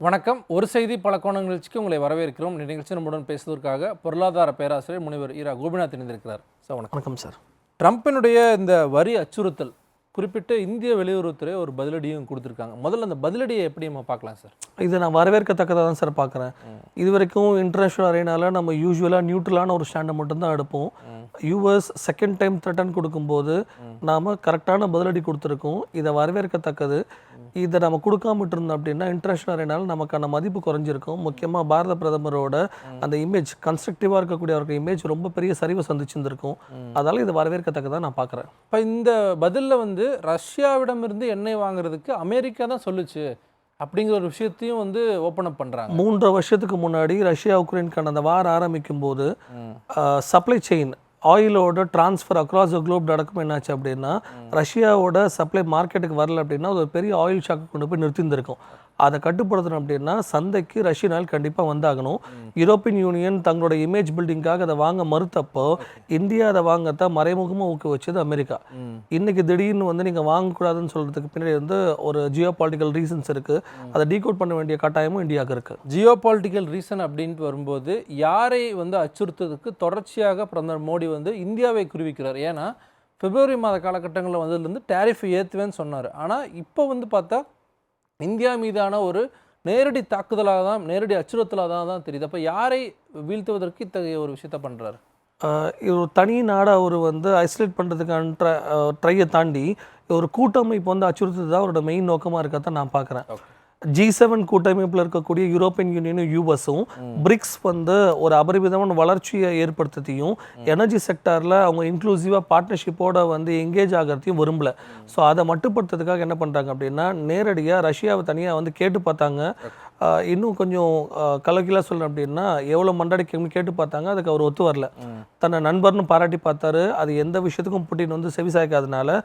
வணக்கம். ஒரு செய்தி பல கோண நிகழ்ச்சிக்கு உங்களை வரவேற்கிறோம். இந்த நிகழ்ச்சி நம்முடன் பேசுவதற்காக பொருளாதார பேராசிரியர் முனைவர் இரா கோபிநாத் இணைந்திருக்கிறார். சார் வணக்கம். வணக்கம் சார். ட்ரம்பினுடைய இந்த வரி அச்சுறுத்தல் குறிப்பிட்டு இந்திய வெளியுறவுத்துறை ஒரு பதிலடியும் கொடுத்துருக்காங்க. முதல்ல அந்த பதிலடியை எப்படி நம்ம பார்க்கலாம் சார்? இதை நான் வரவேற்கத்தக்கதாக தான் சார் பார்க்குறேன். இது வரைக்கும் இன்டர்நேஷ்னல் அரேனால நம்ம யூஸ்வலாக நியூட்ரலான ஒரு ஸ்டாண்டை மட்டும்தான் எடுப்போம். யூஎஸ் செகண்ட் டைம் த்ரெட்டன் கொடுக்கும்போது நாம் கரெக்டான பதிலடி கொடுத்துருக்கோம். இதை வரவேற்கத்தக்கது. இதை நம்ம கொடுக்காம இருந்தோம் அப்படின்னா இன்டர்நேஷ்னல் அரேனால நமக்கான மதிப்பு குறைஞ்சிருக்கும். முக்கியமாக பாரத பிரதமரோட அந்த இமேஜ் கன்ஸ்ட்ரக்டிவாக இருக்கக்கூடிய அவருக்கு இமேஜ் ரொம்ப பெரிய சரிவை சந்திச்சிருந்திருக்கும். அதால இதை வரவேற்கத்தக்கதாக நான் பார்க்குறேன் இப்போ இந்த பதிலில் வந்து ரஷ்யாவிடமிருந்து எண்ணெய் வாங்குறதுக்கு அமெரிக்கா தான் சொல்லுச்சு அப்படிங்கிற ஒரு விஷயத்தையும் வந்து ஓப்பன் அப் பண்ணுறாங்க மூன்றரை வருஷத்துக்கு முன்னாடி ரஷ்யா உக்ரைனுக்கான அந்த வார் ஆரம்பிக்கும் போது சப்ளை செயின் ஆயிலோட ட்ரான்ஸ்ஃபர் அக்ராஸ் த குளோப் நடக்கும் என்னாச்சு அப்படின்னா ரஷ்யாவோட சப்ளை மார்க்கெட்டுக்கு வரல அப்படின்னா ஒரு பெரிய ஆயில் ஷாக்கு கொண்டு போய் நிறுத்தியிருந்திருக்கும். அதை கட்டுப்படுத்தணும் அப்படின்னா சந்தைக்கு ரஷ்ய நாள் கண்டிப்பாக வந்தாகணும். யூரோப்பியன் யூனியன் தங்களோட இமேஜ் பில்டிங்காக அதை வாங்க மறுத்தப்போ இந்தியா அதை வாங்கத்தான் மறைமுகமாக ஊக்க வச்சது அமெரிக்கா. இன்னைக்கு திடீர்னு வந்து நீங்கள் வாங்கக்கூடாதுன்னு சொல்கிறதுக்கு பின்னாடி வந்து ஒரு ஜியோ பாலிட்டிக்கல் ரீசன்ஸ் இருக்குது அதை டீகோட் பண்ண வேண்டிய கட்டாயமும் இந்தியாவுக்கு இருக்குது ஜியோ பாலிட்டிக்கல் ரீசன் அப்படின்ட்டு வரும்போது யாரை வந்து அச்சுறுத்ததுக்கு தொடர்ச்சியாக பிரதமர் மோடி வந்து இந்தியாவை குறிவிக்கிறார். ஏன்னா பிப்ரவரி மாத காலகட்டங்களில் வந்ததுலேருந்து டேரிஃப் ஏற்றுவேன்னு சொன்னார். ஆனால் இப்போ வந்து பார்த்தா இந்தியா மீதான ஒரு நேரடி தாக்குதலாக தான் நேரடி அச்சுறுத்தலாக தான் தான் தெரியுது. அப்போ யாரை வீழ்த்துவதற்கு இத்தகைய ஒரு விஷயத்த பண்ணுறாரு ஒரு தனி நாடாக அவர் வந்து ஐசோலேட் பண்ணுறதுக்கான ட்ரை ட்ரையை தாண்டி ஒரு கூட்டமைப்பு வந்து அச்சுறுத்துறது தான் அவரோட மெயின் நோக்கமாக இருக்கத்தான் நான் பார்க்குறேன். ஜி செவன் கூட்டமைப்பில் இருக்கக்கூடிய யூரோப்பியன் யூனியனும் யூஎஸும் பிரிக்ஸ் வந்து ஒரு அபரிமிதமான வளர்ச்சியை ஏற்படுத்தத்தையும் எனர்ஜி செக்டாரில் அவங்க இன்க்ளூசிவாக பார்ட்னர்ஷிப்போட வந்து எங்கேஜ் ஆகிறதையும் விரும்பல. ஸோ அதை மட்டுப்படுத்துறதுக்காக என்ன பண்ணுறாங்க அப்படின்னா நேரடியாக ரஷ்யாவை தனியாக வந்து கேட்டு பார்த்தாங்க. இன்னும் கொஞ்சம் கலக்கிலாக சொல்லணும் அப்படின்னா எவ்வளோ மண்டடிக்கணும்னு கேட்டு பார்த்தாங்க அதுக்கு அவர் ஒத்து வரல. தன்னை நண்பர்னு பாராட்டி பார்த்தாரு. அது எந்த விஷயத்துக்கும் புட்டின் வந்து செவி சாய்க்காதனால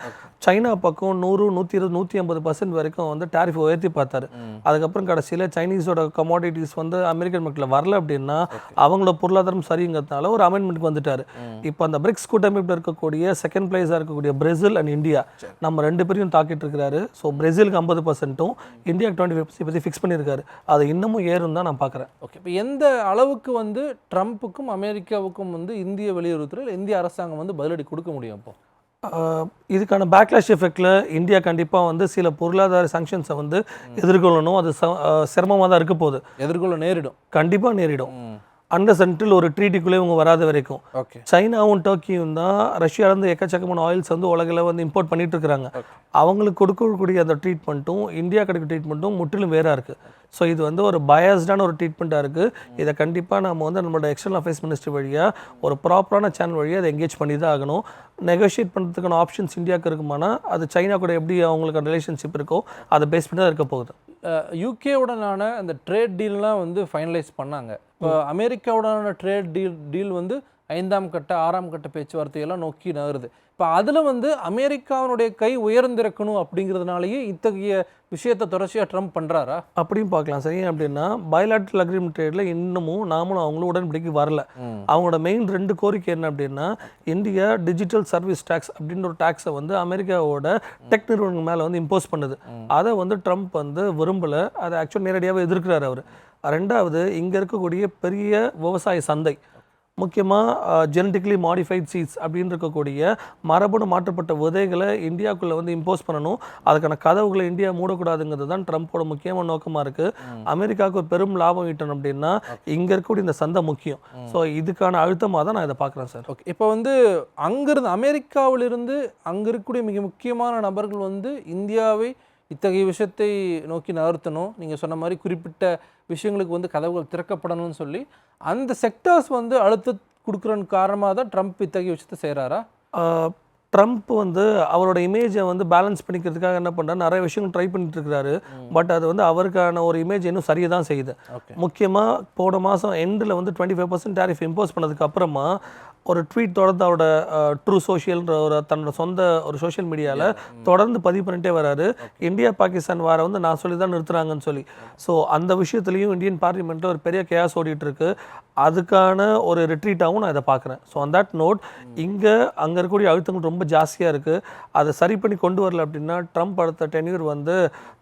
சைனா பக்கம் நூறு நூற்றி இருபது நூற்றி ஐம்பது பர்சன்ட் வரைக்கும் வந்து டேரிஃப் உயர்த்தி பார்த்தாரு. அதுக்கப்புறம் கடைசியில் சைனீஸோட கமாடிட்டிஸ் வந்து அமெரிக்கன் மக்களில் வரல அப்படின்னா அவங்களோட பொருளாதாரம் சரிங்கிறதுனால ஒரு அமெண்ட்மெண்ட்க்கு வந்துட்டாரு. இப்போ அந்த பிரிக்ஸ் கூட்டமைப்பில் இருக்கக்கூடிய செகண்ட் பிளேஸாக இருக்கக்கூடிய பிரேசில் அண்ட் இந்தியா நம்ம ரெண்டு பேரையும் தாக்கிட்டு இருக்கிறாரு. ஸோ பிரேசிலுக்கு ஐம்பது பர்சன்ட்டும் இந்தியாவுக்கு டுவெண்ட்டி ஃபைவ் பற்றி ஃபிக்ஸ் பண்ணியிருக்காரு. அது இன்னமும் ஏறும் தான் நான் பார்க்குறேன். ஓகே இப்போ எந்த அளவுக்கு வந்து ட்ரம்ப்புக்கும் அமெரிக்காவுக்கும் வந்து இந்திய வெளியுறவுத்துறை இல்ல இந்திய அரசாங்கம் வந்து பதிலடி கொடுக்க முடியும் அப்போ? ஆஹ் இதுக்கான பேக்லாஷ் எஃபெக்டில் இந்தியா கண்டிப்பாக வந்து சில பொருளாதார சாங்ஷன்ஸை வந்து எதிர்கொள்ளணும். அது சிரமமாக தான் இருக்க போகுது. எதிர்கொள்ள நேரிடும். கண்டிப்பாக நேரிடும். அண்டர் சென்ட்ரல் ஒரு ட்ரீட்டிக்குள்ளே இவங்க வராத வரைக்கும். ஓகே சைனாவும் டர்க்கியும் தான் ரஷ்யாவிலேருந்து எக்கச்சக்கமான ஆயில்ஸ் வந்து உலகில் வந்து இம்போர்ட் பண்ணிட்டு இருக்கிறாங்க. அவங்களுக்கு கொடுக்கக்கூடிய அந்த ட்ரீட்மெண்ட்டும் இந்தியா கிடைக்கிற ட்ரீட்மெண்ட்டும் முற்றிலும் வேறாக இருக்குது ஸோ இது வந்து ஒரு பயஸ்டான ஒரு ட்ரீட்மெண்ட்டாக இருக்குது இதை கண்டிப்பாக நம்ம வந்து நம்மளோட எக்ஸ்டர்னல் அஃபேர்ஸ் மினிஸ்ட்ரி வழியாக ஒரு ப்ராப்பரான சேனல் வழியாக அதை எங்கேஜ் பண்ணி தான் ஆகணும். நெகோஷியேட் பண்ணுறதுக்கான ஆப்ஷன்ஸ் இந்தியாவுக்கு இருக்குமானா அது சைனா கூட எப்படி அவங்களுக்கு ரிலேஷன்ஷிப் இருக்கோ அதை பேஸ் பண்ணி தான் இருக்க போகுது. யூகேவுடனான அந்த ட்ரேட் டீல்லாம் வந்து ஃபைனலைஸ் பண்ணாங்க. இப்போ அமெரிக்காவுடனான ட்ரேட் டீல் டீல் வந்து ஐந்தாம் கட்ட ஆறாம் கட்ட பேச்சுவார்த்தையெல்லாம் நோக்கி நகருது. இப்போ அதில் வந்து அமெரிக்காவினுடைய கை உயர்ந்திருக்கணும் அப்படிங்கிறதுனாலயே இத்தகைய விஷயத்தை தொடர்ச்சியாக ட்ரம்ப் பண்ணுறாரா அப்படியும் பார்க்கலாம். சரி அப்படின்னா பயலாட்ரல் அக்ரிமெண்ட் ட்ரேடில் இன்னமும் நாமளும் அவங்களும் உடன்படிக்கை வரல. அவங்களோட மெயின் ரெண்டு கோரிக்கை என்ன அப்படின்னா இந்தியா டிஜிட்டல் சர்வீஸ் டேக்ஸ் அப்படின்ற ஒரு டேக்ஸை வந்து அமெரிக்காவோட டெக் நிறுவனங்கள் மேலே வந்து இம்போஸ் பண்ணுது. அதை வந்து ட்ரம்ப் வந்து விரும்பலை. அதை ஆக்சுவல் நேரடியாகவே எதிர்க்கிறார் அவர். ரெண்டாவது இங்கே இருக்கக்கூடிய பெரிய விவசாய சந்தை முக்கியமாக ஜெனட்டிக்கலி மாடிஃபைட் சீட்ஸ் அப்படின்னு இருக்கக்கூடிய மரபணு மாற்றப்பட்ட விதைகளை இந்தியாவுக்குள்ளே வந்து இம்போஸ் பண்ணணும். அதுக்கான கதவுகளை இந்தியா மூடக்கூடாதுங்கிறது தான் ட்ரம்ப்போட முக்கியமான நோக்கமாக இருக்குது அமெரிக்காவுக்கு ஒரு பெரும் லாபம் ஈட்டணும் அப்படின்னா இங்கே இருக்கக்கூடிய இந்த சந்தை முக்கியம். ஸோ இதுக்கான அழுத்தமாக தான் நான் இதை பார்க்குறேன் சார். ஓகே இப்போ வந்து அங்கிருந்து அமெரிக்காவிலிருந்து அங்கே இருக்கக்கூடிய மிக முக்கியமான நபர்கள் வந்து இந்தியாவை இத்தகைய விஷயத்தை நோக்கி நகர்த்தணும். நீங்கள் சொன்ன மாதிரி குறிப்பிட்ட விஷயங்களுக்கு வந்து கதவுகள் திறக்கப்படணும்னு சொல்லி அந்த செக்டார்ஸ் வந்து அழுத்த கொடுக்குறன்னு காரணமாக தான் ட்ரம்ப் இத்தகைய விஷயத்தை செய்கிறாரா ட்ரம்ப் வந்து அவரோட இமேஜை வந்து பேலன்ஸ் பண்ணிக்கிறதுக்காக என்ன பண்ணுறாரு நிறைய விஷயங்கள் ட்ரை பண்ணிட்டு இருக்கிறாரு. பட் அது வந்து அவருக்கான ஒரு இமேஜ் இன்னும் சரியாக தான் செய்யுது. முக்கியமாக போன மாதம் எண்டில் வந்து twenty five percent tariff impose பண்ணதுக்கு அப்புறமா ஒரு ட்வீட் தொடர்ந்து அவரோட ட்ரூ சோஷியல்ன்ற ஒரு தன்னோட சொந்த ஒரு சோஷியல் மீடியாவில் தொடர்ந்து பதிவு பண்ணிட்டே வராரு. இந்தியா பாகிஸ்தான் வார வந்து நான் சொல்லி தான் நிறுத்துறாங்கன்னு சொல்லி. ஸோ அந்த விஷயத்துலையும் இந்தியன் பார்லிமெண்ட்டில் ஒரு பெரிய கேஸ் ஓடிட்டு இருக்கு. அதுக்கான ஒரு ரிட்ரீட்டாகவும் நான் இதை பார்க்குறேன். ஸோ on that நோட் இங்கே அங்கே இருக்கக்கூடிய அழுத்தங்கள் ரொம்ப ஜாஸ்தியாக இருக்குது அதை சரி பண்ணி கொண்டு வரல அப்படின்னா ட்ரம்ப் அடுத்த டென்யூர் வந்து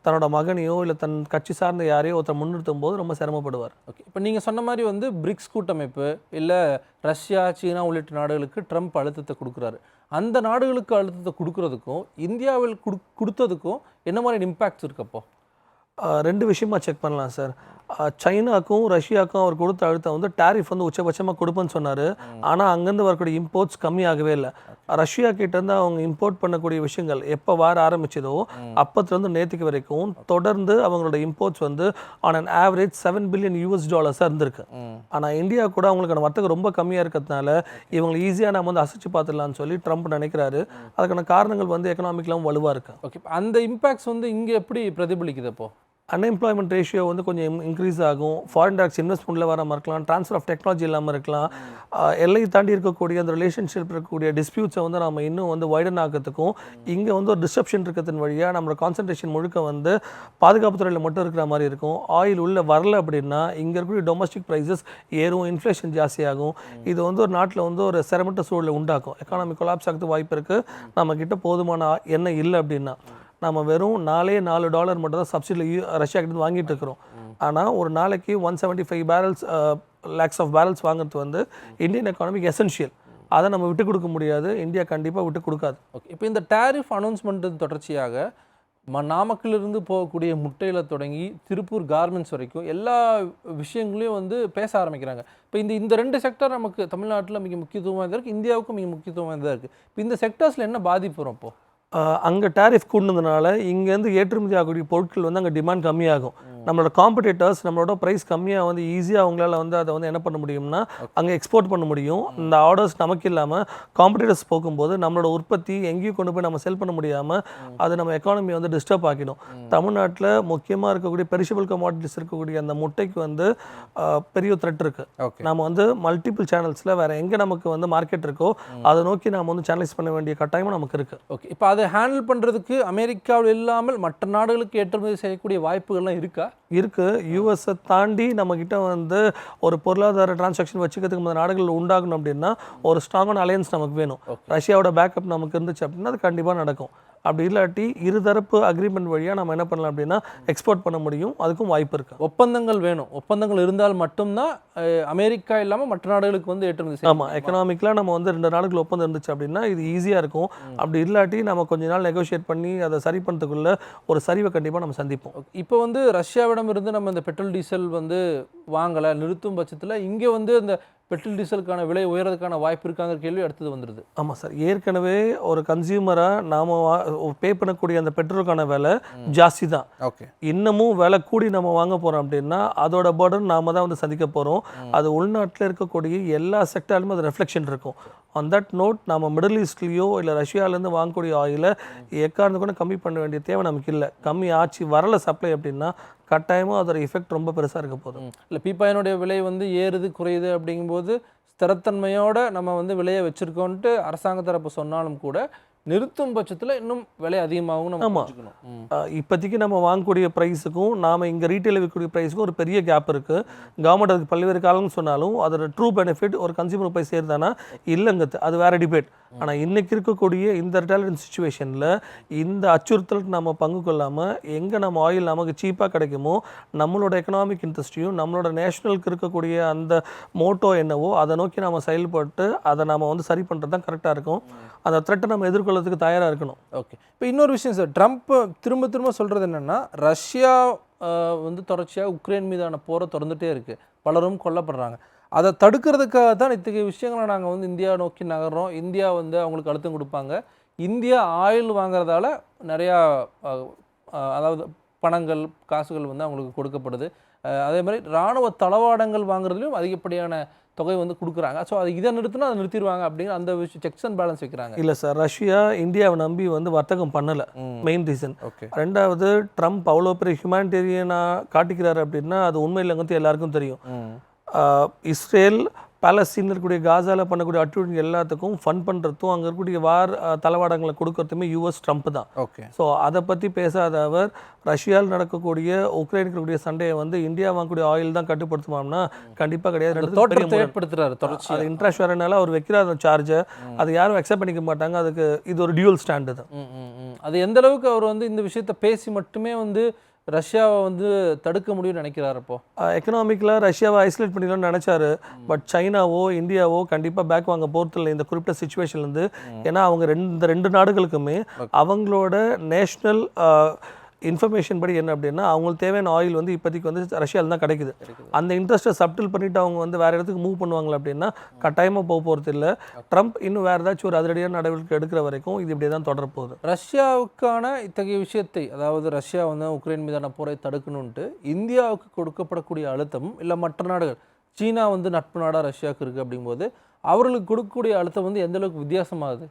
தன்னோட மகனையோ இல்லை தன் கட்சி சார்ந்த யாரையோ ஒருத்தர் முன்னிறுத்தும் போது ரொம்ப சிரமப்படுவார். ஓகே இப்போ நீங்கள் சொன்ன மாதிரி வந்து பிரிக்ஸ் கூட்டமைப்பு இல்லை ரஷ்யா சீனா உள்ளிட்ட நாடுகளுக்கு ட்ரம்ப் அழுத்தத்தை கொடுக்குறாரு. அந்த நாடுகளுக்கு அழுத்தத்தை கொடுக்கறதுக்கும் இந்தியாவில் கொடு கொடுத்ததுக்கும் என்ன மாதிரி இம்பேக்ட்ஸ் இருக்கப்போ ரெண்டு விஷயமா செக் பண்ணலாம் சார் சைனாக்கும் ரஷ்யாவுக்கும் அவர் கொடுத்த அழுத்தம் வந்து டாரிஃப் வந்து உச்சபட்சமாக கொடுப்பேன்னு சொன்னார். ஆனால் அங்கேருந்து வரக்கூடிய இம்போர்ட்ஸ் கம்மியாகவே இல்லை. ரஷ்யா கிட்டேருந்து அவங்க இம்போர்ட் பண்ணக்கூடிய விஷயங்கள் எப்போ வர ஆரம்பிச்சதோ அப்பத்துலேருந்து நேற்றுக்கு வரைக்கும் தொடர்ந்து அவங்களோட இம்போர்ட்ஸ் வந்து on an average seven billion US டாலர்ஸாக இருந்திருக்கு. ஆனால் இந்தியா கூட அவங்களுக்கான வர்த்தகம் ரொம்ப கம்மியாக இருக்கிறதுனால இவங்களை ஈஸியாக நம்ம வந்து அசைச்சு பார்த்துடலாம்னு சொல்லி ட்ரம்ப் நினைக்கிறாரு. அதுக்கான காரணங்கள் வந்து எக்கனாமிக்லாம் வலுவாக இருக்கு. ஓகே அந்த இம்பேக்ட்ஸ் வந்து இங்கே எப்படி பிரதிபலிக்குது அப்போ? அன்எம்ப்ளாய்மெண்ட் ரேஷியோ வந்து கொஞ்சம் இன்க்ரீஸ் ஆகும். ஃபாரின் டாக்ஸ் இன்வெஸ்ட்மெண்ட்டில் வராமல் இருக்கலாம். ட்ரான்ஸ்ஃபர் ஆஃப் டெக்னாலஜி இல்லாமல் இருக்கலாம். எல்லையை எல்லை தாண்டி இருக்கக்கூடிய அந்த ரிலேஷன்ஷிப் இருக்கக்கூடிய டிஸ்பியூட்ஸை வந்து நம்ம இன்னும் வந்து வைடன் ஆக்கிறதுக்கும் இங்கே வந்து ஒரு டிஸ்டப்ஷன் இருக்கிறதன் வழியாக நம்மளோட கான்சன்ட்ரேஷன் முழுக்க வந்து பாதுகாப்பு துறையில் மட்டும் இருக்கிற மாதிரி இருக்கும். ஆயில் உள்ளே வரல அப்படின்னா இங்கே இருக்கக்கூடிய டொமஸ்டிக் ப்ரைஸஸ் ஏறும் இன்ஃப்ளேஷன் ஜாஸ்தியாகும். இது வந்து ஒரு நாட்டில் வந்து ஒரு சிரமட்ட சூழலை உண்டாக்கும். எக்கானமி கொலாப்ஸ் ஆகிறதுக்கு வாய்ப்பு இருக்குது நம்மக்கிட்ட போதுமான எண்ணெய் இல்லை அப்படின்னா. நம்ம வெறும் நாலே நாலு டாலர் மட்டும் தான் சப்சிடியில் ரஷ்யா கிட்ட வாங்கிட்டு இருக்கிறோம். ஆனால் ஒரு நாளைக்கு one seventy five barrels lakhs of barrels வாங்குறது வந்து இந்தியன் எக்கானமிக் எசென்ஷியல் அதை நம்ம விட்டு கொடுக்க முடியாது. இந்தியா கண்டிப்பாக விட்டு கொடுக்காது. ஓகே இப்போ இந்த டேரிஃப் அனௌன்ஸ்மெண்ட் தொடர்ச்சியாக ம நாமக்கல்லிருந்து போகக்கூடிய முட்டையில் தொடங்கி திருப்பூர் கார்மெண்ட்ஸ் வரைக்கும் எல்லா விஷயங்களையும் வந்து பேச ஆரம்பிக்கிறாங்க. இப்போ இந்த இந்த ரெண்டு செக்டர் நமக்கு தமிழ்நாட்டில் மிக முக்கியத்துவமாக இருக்குது இந்தியாவுக்கும் மிக முக்கியத்துவமாக இருக்குது இப்போ இந்த செக்டர்ஸில் என்ன பாதிப்பு வரும் அப்போ அங்கே டேரிஃப் கூடுனதுனால இங்கேருந்து ஏற்றுமதி ஆகக்கூடிய பொருட்கள் வந்து அங்கே டிமாண்ட் கம்மியாகும். நம்மளோட காம்படிட்டர்ஸ் நம்மளோட ப்ரைஸ் கம்மியாக வந்து ஈஸியாக அவங்களால வந்து அதை வந்து என்ன பண்ண முடியும்னா அங்கே எக்ஸ்போர்ட் பண்ண முடியும். இந்த ஆர்டர்ஸ் நமக்கு இல்லாமல் காம்படிட்டர்ஸ் போகும்போது நம்மளோட உற்பத்தி எங்கேயும் கொண்டு போய் நம்ம செல் பண்ண முடியாமல் அது நம்ம எக்கானமி வந்து டிஸ்டர்ப் ஆக்கிடும். தமிழ்நாட்டில் முக்கியமாக இருக்கக்கூடிய பெரிஷபிள் கமாடிட்டிஸ் இருக்கக்கூடிய அந்த முட்டைக்கு வந்து பெரிய த்ரெட் இருக்குது ஓகே நம்ம வந்து மல்டிபிள் சேனல்ஸில் வேறு எங்கே நமக்கு வந்து மார்க்கெட் இருக்கோ அதை நோக்கி நாம வந்து சேனலைஸ் பண்ண வேண்டிய கட்டாயமும் நமக்கு இருக்குது ஓகே இப்போ அதை ஹேண்டில் பண்ணுறதுக்கு அமெரிக்காவில் இல்லாமல் மற்ற நாடுகளுக்கு ஏற்றுமதி செய்யக்கூடிய வாய்ப்புகள்லாம் இருக்கா? இருக்கு. யூஎஸை தாண்டி நம்மக்கிட்ட வந்து ஒரு பொருளாதார டிரான்சாக்ஷன் வச்சுக்கிறதுக்கு இந்த நாடுகள் உண்டாகணும் அப்படின்னா ஒரு ஸ்ட்ராங்கான அலையன்ஸ் நமக்கு வேணும். ரஷ்யாவோட பேக்கப் நமக்கு இருந்துச்சு அப்படின்னா அது கண்டிப்பாக நடக்கும். அப்படி இல்லாட்டி இருதரப்பு அக்ரிமெண்ட் வழியாக நம்ம என்ன பண்ணலாம் அப்படின்னா எக்ஸ்போர்ட் பண்ண முடியும். அதுக்கும் வாய்ப்பு இருக்கு? ஒப்பந்தங்கள் வேணும். ஒப்பந்தங்கள் இருந்தால் மட்டும்தான் அமெரிக்கா இல்லாமல் மற்ற நாடுகளுக்கு வந்து ஏற்றுமதி ஆமாம் எக்கனாமிக்கலாக நம்ம வந்து ரெண்டு நாடுகள் ஒப்பந்தம் இருந்துச்சு அப்படின்னா இது ஈஸியாக இருக்கும். அப்படி இல்லாட்டி நம்ம கொஞ்ச நாள் நெகோஷியேட் பண்ணி அதை சரி பண்ணுறதுக்குள்ள ஒரு சரிவை கண்டிப்பாக நம்ம சந்திப்போம். இப்போ வந்து ரஷ்யாவிடம் இருந்து நம்ம இந்த பெட்ரோல் டீசல் வந்து வாங்கலை நிறுத்தும் பட்சத்தில் இங்கே வந்து இந்த பெட்ரோல் டீசலுக்கான விலை உயர்றதுக்கான வாய்ப்பு இருக்காங்கிற கேள்வி அடுத்தது வந்துடுது ஆமாம் சார். ஏற்கனவே ஒரு கன்சியூமராக நாம் பே பண்ணக்கூடிய அந்த பெட்ரோலுக்கான விலை ஜாஸ்தி தான். ஓகே. இன்னமும் விலை கூடி நம்ம வாங்க போகிறோம் அப்படின்னா அதோட பர்டன் நாம தான் வந்து சந்திக்க போகிறோம் அது உள்நாட்டில் இருக்கக்கூடிய எல்லா செக்டார்லையும் அது ரெஃப்ளெக்ஷன் இருக்கும். ஆன் தட் நோட் நம்ம மிடில் ஈஸ்ட்லேயோ இல்லை ரஷ்யாவிலேருந்து வாங்கக்கூடிய ஆயிலை எக்காரணம் கூட கம்மி பண்ண வேண்டிய தேவை நமக்கு இல்லை. கம்மி ஆச்சு வரல சப்ளை அப்படின்னா கட்டாயமாக அதோட எஃபெக்ட் ரொம்ப பெருசாக இருக்க போதும் இல்லை பீப்பாயினுடைய விலை வந்து ஏறுது குறையுது அப்படிங்கும்போது ஸ்திரத்தன்மையோட நம்ம வந்து விலையை வச்சுருக்கோன்ட்டு அரசாங்க தரப்பு சொன்னாலும் கூட நிறுத்தும் பட்சத்தில் இன்னும் விலை அதிகமாகும் நம்ம ஆமா. புரிஞ்சுக்கணும். ம். ஆஹ் இப்போதைக்கு நம்ம வாங்கக்கூடிய ப்ரைஸுக்கும் நாம் இங்கே ரீட்டைலில் விற்கக்கூடிய ப்ரைஸுக்கும் ஒரு பெரிய கேப் இருக்குது கவர்மெண்ட் அதுக்கு பல்வேறு காலம்னு சொன்னாலும் அதோட ட்ரூ பெனிஃபிட் ஒரு கன்சியூமர் போய் சேருதானா இல்லைங்கிறது அது வேற டிபேட் ஆனால் இன்றைக்கி இருக்கக்கூடிய இந்த ரிட்டாலியன் சுச்சுவேஷனில் இந்த அச்சுறுத்தலுக்கு நம்ம பங்கு கொள்ளாமல் எங்கே நம்ம ஆயில் நமக்கு சீப்பாக கிடைக்குமோ நம்மளோட எக்கனாமிக் இன்ட்ரெஸ்ட்டையும் நம்மளோட நேஷனலுக்கு இருக்கக்கூடிய அந்த மோட்டோ என்னவோ அதை நோக்கி நம்ம செயல்பட்டு அதை நம்ம வந்து சரி பண்ணுறது தான் கரெக்டாக இருக்கும். அந்த த்ரெட்டை நம்ம எதிர்கொள்ளதுக்கு தயாராக இருக்கணும். ஓகே இப்போ இன்னொரு விஷயம் சார் ட்ரம்ப் திரும்ப திரும்ப சொல்கிறது என்னென்னா ரஷ்யா வந்து தொடர்ச்சியாக உக்ரைன் மீதான போரை திறந்துகிட்டே இருக்குது பலரும் கொல்லப்படுறாங்க. அதை தடுக்கிறதுக்காக தான் இத்தகைய விஷயங்களை நாங்கள் வந்து இந்தியா நோக்கி நகர்றோம். இந்தியா வந்து அவங்களுக்கு அழுத்தம் கொடுப்பாங்க. இந்தியா ஆயில் வாங்குறதால நிறையா அதாவது பணங்கள் காசுகள் வந்து அவங்களுக்கு கொடுக்கப்படுது. அதே மாதிரி இராணுவ தளவாடங்கள் வாங்குறதுலையும் அதிகப்படியான தொகை வந்து கொடுக்குறாங்க. ஸோ அது இதை நிறுத்தினா அதை நிறுத்திடுவாங்க அப்படிங்கிற அந்த விஷயம் செக்ஸ் அண்ட் பேலன்ஸ் வைக்கிறாங்க. இல்லை சார் ரஷ்யா இந்தியாவை நம்பி வந்து வர்த்தகம் பண்ணலை. Main reason. ஓகே. ரெண்டாவது ட்ரம்ப் அவ்வளோ பெரிய ஹியூமானிட்டேரியனாக காட்டிக்கிறாரு அப்படின்னா அது உண்மை இல்லைங்கிறது எல்லாருக்கும் தெரியும். இஸ்ரேல் பாலஸ்தீனில் இருக்கக்கூடிய காசால பண்ணக்கூடிய அட்டுழியம் எல்லாத்துக்கும் ஃபண்ட் பண்ணுறதும் அங்கே இருக்கக்கூடிய வார் தளவாடங்களை கொடுக்கறதுமே யூஎஸ் ட்ரம்ப் தான். ஓகே ஸோ அதை பற்றி பேசாத அவர் ரஷ்யாவில் நடக்கக்கூடிய உக்ரைனுக்கு இருக்கக்கூடிய சண்டையை வந்து இந்தியா வாங்கக்கூடிய ஆயில் தான் கட்டுப்படுத்துமாம்னா கண்டிப்பாக கிடையாது. ஏற்படுத்துறாரு தொடர்ச்சி அது இன்ட்ரெஸ்ட் வரனால அவர் வைக்கிற அந்த சார்ஜை அதை யாரும் அக்செப்ட் பண்ணிக்க மாட்டாங்க அதுக்கு இது ஒரு டியூல் ஸ்டாண்டு தான். அது எந்த அளவுக்கு அவர் வந்து இந்த விஷயத்தை பேசி மட்டுமே வந்து ரஷ்யாவை வந்து தடுக்க முடியும்னு நினைக்கிறாரு அப்போ? எக்கனாமிக்கில் ரஷ்யாவை ஐசோலேட் பண்ணிடலாம்னு நினச்சாரு. பட் சைனாவோ இந்தியாவோ கண்டிப்பாக பேக் வாங்க போகிறதில்ல இந்த குறிப்பிட்ட சுச்சுவேஷன்லேருந்து ஏன்னா அவங்க ரெண்டு இந்த ரெண்டு நாடுகளுக்குமே அவங்களோட நேஷ்னல் இன்ஃபர்மேஷன் படி என்ன அப்படின்னா அவங்களுக்கு தேவையான ஆயில் வந்து இப்போதைக்கு வந்து ரஷ்யாவில் தான் கிடைக்குது. அந்த இன்ட்ரெஸ்ட்டை சப்டில் பண்ணிட்டு அவங்க வந்து வேறு இடத்துக்கு மூவ் பண்ணுவாங்களா அப்படின்னா கட்டாயமாக போக போகிறது இல்லை. ட்ரம்ப் இன்னும் வேறு ஏதாச்சும் ஒரு அதிரடியான நடவடிக்கை எடுக்கிற வரைக்கும் இது இப்படியே தான் தொடர போகுது ரஷ்யாவுக்கான இத்தகைய விஷயத்தை அதாவது ரஷ்யா வந்து உக்ரைன் மீதான போரை தடுக்கணுன்ட்டு இந்தியாவுக்கு கொடுக்கப்படக்கூடிய அழுத்தம் இல்லை மற்ற நாடுகள் சீனா வந்து நட்பு நாடாக ரஷ்யாவுக்கு இருக்குது அப்படிங்கும்போது அவர்களுக்கு கொடுக்கக்கூடிய அழுத்தம் வந்து எந்த அளவுக்கு வித்தியாசமாகுது?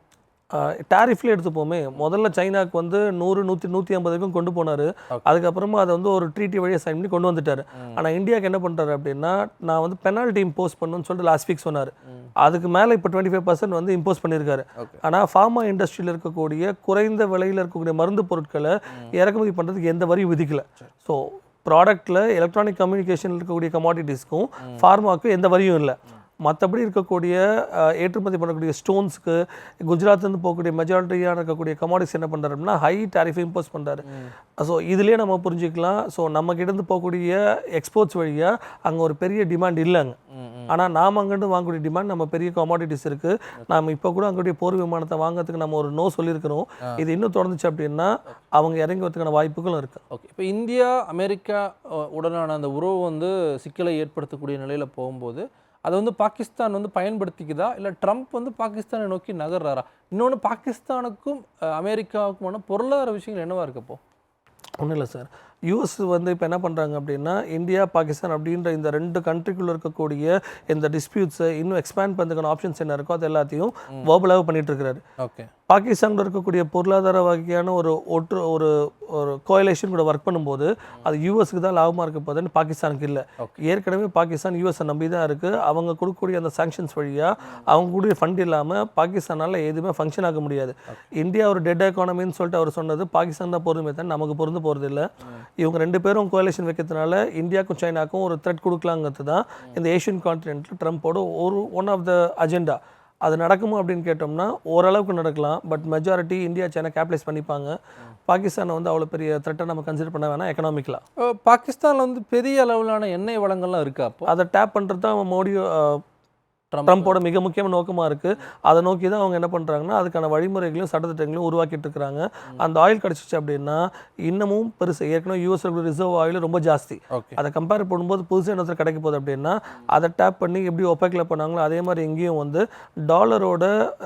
டாரிஃப்ல எடுத்துப்போமே. முதல்ல சைனாக்கு வந்து நூறு நூற்றி நூற்றி ஐம்பதுக்கும் கொண்டு போனார். அதுக்கப்புறமா அதை வந்து ஒரு ட்ரீட்டி வழியாக சைன் பண்ணி கொண்டு வந்துட்டார். ஆனால் இந்தியாவுக்கு என்ன பண்ணுறாரு அப்படின்னா நான் வந்து பெனால்ட்டி இம்போஸ் பண்ணணும்னு சொல்லிட்டு லாஸ்ட் வீக் சொன்னார். அதுக்கு மேலே இப்போ டுவெண்ட்டி ஃபைவ் பர்சன்ட் வந்து இம்போஸ் பண்ணியிருக்காரு. ஆனால் ஃபார்மா இண்டஸ்ட்ரியில் இருக்கக்கூடிய குறைந்த விலையில் இருக்கக்கூடிய மருந்து பொருட்களை இறக்குமதி பண்ணுறதுக்கு எந்த வரியும் விதிக்கல. ஸோ ப்ராடக்ட்டில் எலக்ட்ரானிக் கம்யூனிகேஷன் இருக்கக்கூடிய கமாடிட்டிஸ்க்கும் ஃபார்மாவுக்கும் எந்த வரியும் இல்லை. மற்றபடி இருக்கக்கூடிய ஏற்றுமதி பண்ணக்கூடிய ஸ்டோன்ஸ்க்கு குஜராத்லேருந்து போகக்கூடிய மெஜாரிட்டியாக இருக்கக்கூடிய கமாடிட்டிஸ் என்ன பண்ணுறாரு அப்படின்னா ஹை டாரிஃப் இம்போஸ் பண்ணுறாரு ஸோ இதுலேயே நம்ம புரிஞ்சுக்கலாம். ஸோ நம்ம கிட்டேருந்து போகக்கூடிய எக்ஸ்போர்ட்ஸ் வழியாக அங்கே ஒரு பெரிய டிமாண்ட் இல்லைங்க. ஆனால் நாம் அங்கேருந்து வாங்கக்கூடிய டிமாண்ட் நம்ம பெரிய கமாடிட்டிஸ் இருக்குது நாம் இப்போ கூட அங்கக்கூடிய போர் விமானத்தை வாங்குறதுக்கு நம்ம ஒரு நோ சொல்லியிருக்கிறோம். இது இன்னும் தொடர்ந்துச்சு அப்படின்னா அவங்க இறங்கி வரதுக்கான வாய்ப்புகளும் இருக்குது ஓகே. இப்போ இந்தியா அமெரிக்கா உடனான அந்த உறவு வந்து சிக்கலை ஏற்படுத்தக்கூடிய நிலையில் போகும்போது அதை வந்து பாகிஸ்தான் வந்து பயன்படுத்திக்குதா? இல்லை ட்ரம்ப் வந்து பாகிஸ்தானை நோக்கி நகர்றாரா? இன்னொன்று பாகிஸ்தானுக்கும் அமெரிக்காவுக்குமான பொருளாதார விஷயங்கள் என்னவாக இருக்கப்போ ஒன்றும் இல்லை சார். யூஎஸ் வந்து இப்போ என்ன பண்ணுறாங்க அப்படின்னா இந்தியா பாகிஸ்தான் அப்படின்ற இந்த ரெண்டு கண்ட்ரிக்குள்ளே இருக்கக்கூடிய இந்த டிஸ்பியூட்ஸை இன்னும் எக்ஸ்பேண்ட் பண்ணுறதுக்கான ஆப்ஷன்ஸ் என்ன இருக்கோ அது எல்லாத்தையும் வேர்பலாக பண்ணிட்டு இருக்கிறாரு ஓகே. பாகிஸ்தானில் இருக்கக்கூடிய பொருளாதார வகையான ஒரு ஒற்று ஒரு ஒரு கோயலேஷன் கூட ஒர்க் பண்ணும்போது அது யூஎஸ்க்கு தான் லாபமாக இருக்க போதுன்னு பாகிஸ்தானுக்கு இல்லை. ஏற்கனவே பாகிஸ்தான் யூஎஸை நம்பி தான் இருக்குது அவங்க கொடுக்கக்கூடிய அந்த சாங்ஷன்ஸ் வழியாக அவங்க கூடிய ஃபண்ட் இல்லாமல் பாகிஸ்தானால் எதுவுமே ஃபங்க்ஷன் ஆக முடியாது. இந்தியா ஒரு டெட் எக்கானமின்னு சொல்லிட்டு அவர் சொன்னது பாகிஸ்தான் தான் பொருந்துமே தான் நமக்கு பொருந்து போகிறது இல்லை இவங்க ரெண்டு பேரும் கோயலேஷன் வைக்கிறதுனால இந்தியாவுக்கும் சைனாக்கும் ஒரு த்ரெட் கொடுக்கலாங்கிறது தான் இந்த ஏஷியன் கான்டினென்ட்டில் ட்ரம்ப்போட ஒரு ஒன் ஆஃப் த அஜெண்டா அது நடக்குமா அப்படின்னு கேட்டோம்னா ஓரளவுக்கு நடக்கலாம். But majority India China capitalise பண்ணிப்பாங்க. பாகிஸ்தானை வந்து அவ்வளோ பெரிய த்ரெட்டை நம்ம கன்சிடர் பண்ண வேணாம் எக்கனாமிக்கலாக அஹ், பாகிஸ்தான்ல வந்து பெரிய அளவிலான எண்ணெய் வளங்கள்லாம் இருக்கா அப்போ? அதை டேப் பண்ணுறது தான் மோடி ட்ரம்ப்போட மிக முக்கியமான நோக்கமாக இருக்குது அதை நோக்கி தான் அவங்க என்ன பண்ணுறாங்கன்னா அதுக்கான வழிமுறைகளையும் சட்டத்திட்டங்களையும் உருவாக்கிட்டு இருக்கிறாங்க. அந்த ஆயில் கிடச்சிச்சு அப்படின்னா இன்னமும் பெருசு ஏற்கனவே யூஎஸ் ரிசர்வ் ஆயில் ரொம்ப ஜாஸ்தி. அதை கம்பேர் பண்ணும்போது புதுசு என்ன கிடைக்க போகுது அப்படின்னா அதை டேப் பண்ணி எப்படி ஒப்பேக்கில் பண்ணாங்களோ அதே மாதிரி இங்கேயும் வந்து டாலரோட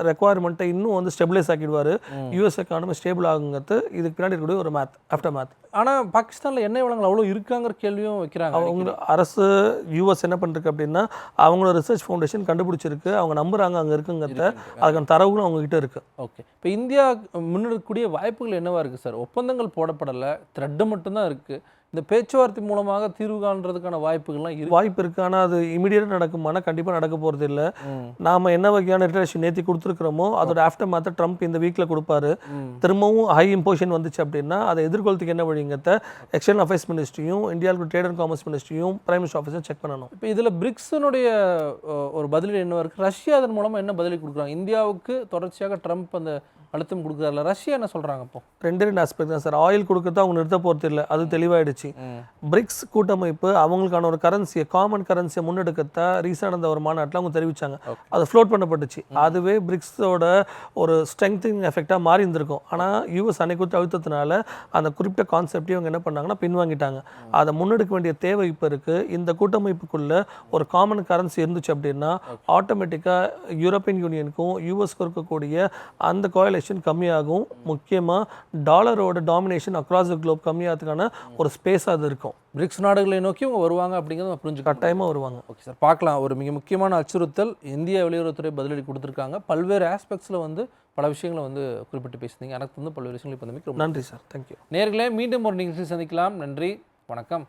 ரெக்குவயர்மெண்ட்டை இன்னும் வந்து ஸ்டெபிலைஸ் ஆக்கிடுவார். யூஎஸ் எக்கானமி ஸ்டேபிள் ஆகுங்கிறது இதுக்கு பின்னாடி இருக்கக்கூடிய ஒரு மேத் ஆஃப்டர் மேத் ஆனா பாகிஸ்தான்ல எண்ணெய் வளங்கள் அவ்வளோ இருக்காங்கிற கேள்வியும் வைக்கிறாங்க அவங்க அரசு யூஎஸ் என்ன பண்ணிருக்கு அப்படின்னா அவங்களோட ரிசர்ச் ஃபவுண்டேஷன் கண்டுபிடிச்சிருக்கு. அவங்க நம்புறாங்க அங்கே இருக்குங்கிறத அதுக்கான தரவுகளும் அவங்க கிட்ட இருக்கு. ஓகே. இப்போ இந்தியா முன்னெடுக்கக்கூடிய வாய்ப்புகள் என்னவா இருக்குது சார்? ஒப்பந்தங்கள் போடப்படலை த்ரெட்டு மட்டும்தான் இருக்குது இந்த பேச்சுவார்த்தை மூலமாக தீர்வு காண்றதுக்கான வாய்ப்புகள்லாம் இருக்கு. வாய்ப்பு இருக்கு. ஆனால் அது இமீடியட்டாக நடக்குமானா கண்டிப்பாக நடக்க போகிறது இல்லை. நாம என்ன வகையான ரிட்டரேஷன் நேற்றி கொடுத்துருக்குறோமோ அதோட ஆஃப்டர் மாத்த ட்ரம்ப் இந்த வீக்கில் கொடுப்பாரு. திரும்பவும் ஹை இம்போஷன் வந்துச்சு அப்படின்னா அதை எதிர்கொள்றதுக்கு என்ன வழிங்கிறத எக்ஸ்டர்னல் அஃபேர்ஸ் மினிஸ்ட்ரியும் இந்தியாவுக்கு ட்ரேட் அண்ட் காமர்ஸ் மினிஸ்ட்ரியும் பிரைம் மினிஸ்டர் ஆஃபீஸும் செக் பண்ணணும். இப்போ இதில் பிரிக்ஸனுடைய ஒரு பதிலீடு என்னவா இருக்குது ரஷ்யா அதன் மூலமாக என்ன பதிலீடு கொடுக்குறாங்க? இந்தியாவுக்கு தொடர்ச்சியாக ட்ரம்ப் அந்த அழுத்தம் கொடுக்குறாருல. ரஷ்யா என்ன சொல்கிறாங்க இப்போ ரெண்டு ரெண்டு ஆஸ்பெக்ட் தான் சார் ஆயில் கொடுக்கறது அவங்க நிறுத்த போகிறது இல்லை அது தெளிவாயிடுச்சு. பிரிக்ஸ் கூட்டமைப்பு அவங்களுக்கான ஒரு கரன்சியை காமன் கரன்சியை முன்னெடுக்கத்த ரீசெண்ட் நடந்த ஒரு மாநாட்டில் அவங்க தெரிவிச்சாங்க. அது ஃப்ளோட் பண்ணப்பட்டுச்சு. அதுவே பிரிக்ஸோட ஒரு ஸ்ட்ரெங்திங் எஃபெக்டாக மாறி இருந்திருக்கும் ஆனால் யூஎஸ் அன்னைக்கு அழுத்தத்தினால அந்த குறிப்பிட்ட கான்செப்டையும் அவங்க என்ன பண்ணாங்கன்னா பின்வாங்கிட்டாங்க. அதை முன்னெடுக்க வேண்டிய தேவை இப்போ இருக்குது இந்த கூட்டமைப்புக்குள்ள ஒரு காமன் கரன்சி இருந்துச்சு அப்படின்னா ஆட்டோமேட்டிக்காக யூரோப்பியன் யூனியனுக்கும் யூஎஸ்க்கும் இருக்கக்கூடிய அந்த கோயலேஷன் கம்மியாகும். முக்கியமாக டாலரோட டாமினேஷன் அக்ராஸ் த குளோப் கம்மியாகிறதுக்கான ஒரு ஸ்பேஸ் அது இருக்கும் பிரிக்ஸ் நாடுகளை நோக்கி அவங்க வருவாங்க அப்படிங்கிறத நம்ம புரிஞ்சுக்கலாம் கட்டாயமாக வருவாங்க. ஓகே சார் பார்க்கலாம். ஒரு மிக முக்கியமான அச்சுறுத்தல் இந்திய வெளியுறவுத்துறை பதிலடி கொடுத்துருக்காங்க. பல்வேறு ஆஸ்பெக்ட்ஸில் வந்து பல விஷயங்களை வந்து குறிப்பிட்டு பேசுனீங்க. எனக்கு வந்து பல்வேறு விஷயங்களை இப்போ ரொம்ப நன்றி சார் தேங்க்யூ நேர்களே மீண்டும் ஒரு நிகழ்ச்சி சந்திக்கலாம். நன்றி. வணக்கம்.